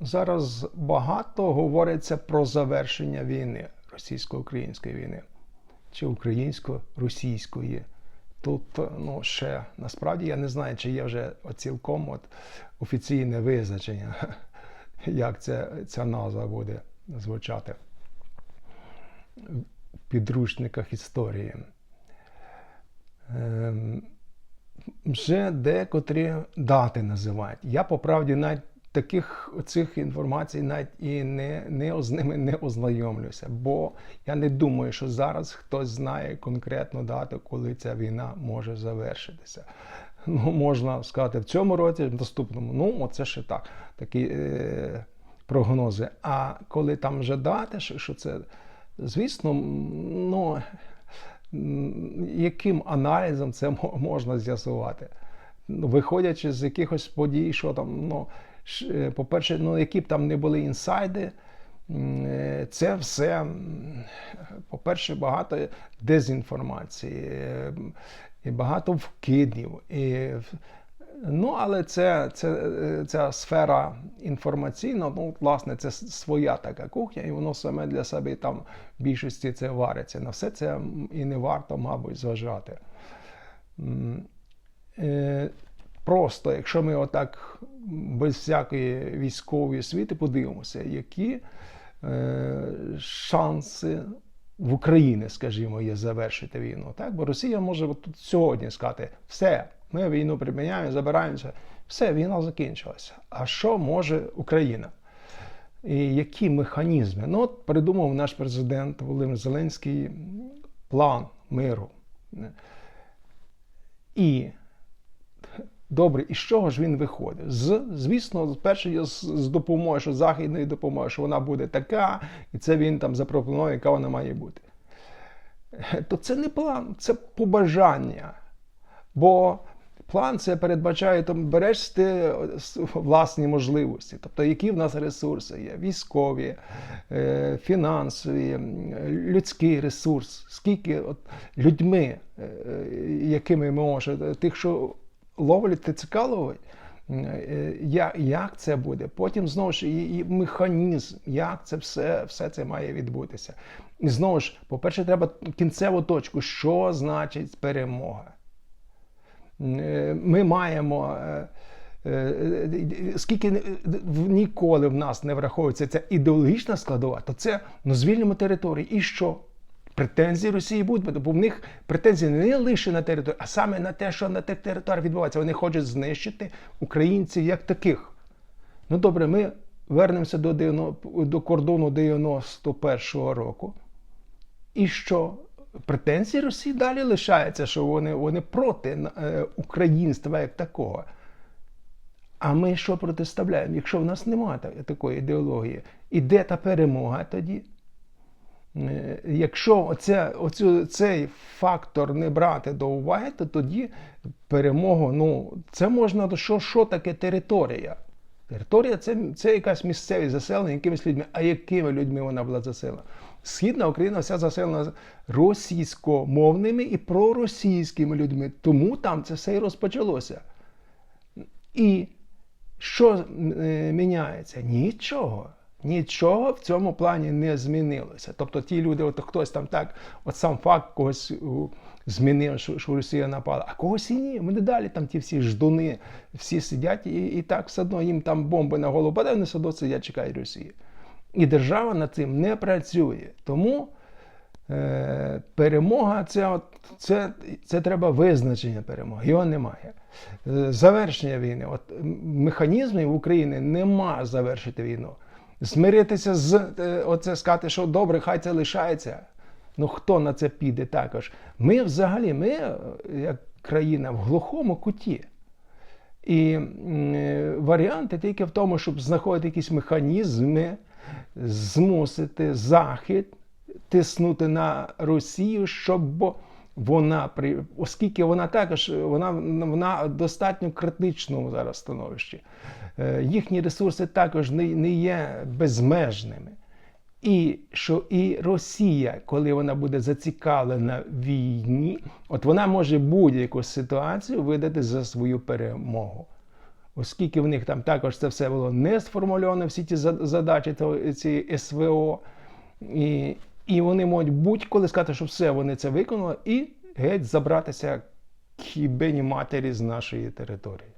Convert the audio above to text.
Зараз багато говориться про завершення війни, російсько-української війни чи українсько-російської. Тут ну, ще насправді я не знаю, чи є вже цілком от офіційне визначення, як це, ця назва буде звучати в підручниках історії. Ем, вже декотрі дати називають. Я по правді навіть таких цих інформацій навіть і не, не з ними не ознайомлюся, бо я не думаю, що зараз хтось знає конкретну дату, коли ця війна може завершитися. Ну, можна сказати, в цьому році, в наступному, ну, оце ще так, такі е, прогнози. А коли там вже дати, що, що це, звісно, ну яким аналізом це можна з'ясувати? Виходячи з якихось подій, що там, ну, по-перше, ну, які б там не були інсайди, е, це все, по-перше, багато дезінформації, е, і багато вкидів. І, Ну, але це, це, ця сфера інформаційна, ну, власне, це своя така кухня, і воно саме для себе там в більшості це вариться. На все це і не варто, мабуть, зважати. Просто, якщо ми отак без всякої військової освіти подивимося, які е, шанси в Україні, скажімо, є завершити війну. Так? Бо Росія може тут сьогодні сказати, все, ми війну приміняємо, забираємося, все, війна закінчилася. А що може Україна? І які механізми? Ну, от придумав наш президент Володимир Зеленський план миру. І Добре, і з чого ж він виходить? З, Звісно, перше з, з допомоги, що західної допомоги, що вона буде така, і це він там запропонує, яка вона має бути. То це не план, це побажання. Бо план це передбачає, там береш ти власні можливості, тобто які в нас ресурси є: військові, е, фінансові, людський ресурс, скільки от людьми, е, якими ми можемо, тих, що ловлять ТЦК ловить. Як як це буде? Потім знову ж і, і механізм, як це все все це має відбутися. І знову ж, по-перше, треба кінцеву точку, що значить перемога. Ми маємо. Е, е, скільки ніколи в нас не враховується ця ідеологічна складова, то це ну, звільнимо території. І що? Претензії Росії будуть, бо в них претензії не лише на територію, а саме на те, що на тих територіях відбувається. Вони хочуть знищити українців як таких. Ну добре, ми вернемося до до кордону 91-го року. І що? Претензії Росії далі лишаються, що вони вони проти е, українства як такого. А ми що протиставляємо? Якщо в нас немає такої ідеології, і де та перемога тоді? Е, якщо оце, оцю, цей фактор не брати до уваги, то тоді перемогу, ну, це можна, що що таке територія? Територія це це якась місцевість заселення якимись людьми. А якими людьми вона була заселена? Східна Україна вся заселена російськомовними і проросійськими людьми. Тому там це все і розпочалося. І що е, міняється? Нічого. Нічого в цьому плані не змінилося. Тобто ті люди, от хтось там так, от сам факт когось змінив, що, що Росія напала, а когось і ні. Вони далі там ті всі ждуни, всі сидять, і і так все одно їм там бомби на голову падають, вони все сидять, чекають Росії. І держава над цим не працює. Тому е, перемога це, от, це, це треба визначення перемоги. Його немає. Е, завершення війни. От Механізмів в Україні нема завершити війну змиритися з е, оце сказати, що добре, хай це лишається. Ну хто на це піде також? Ми взагалі, ми, е, як країна, в глухому куті. І е, варіанти тільки в тому, щоб знаходити якісь механізми, змусити Захід тиснути на Росію, щоб вона оскільки вона також вона вона достатньо критичному зараз становищі. Е, їхні ресурси також не, не є безмежними. І що і Росія, коли вона буде зацікавлена в війні, от вона може будь-яку ситуацію видати за свою перемогу. оскільки в них там також це все було не сформульовано, всі ті задачі, то ці СВО, і, і вони можуть будь-коли сказати, що все, вони це виконали, і геть забратися хібені матері з нашої території.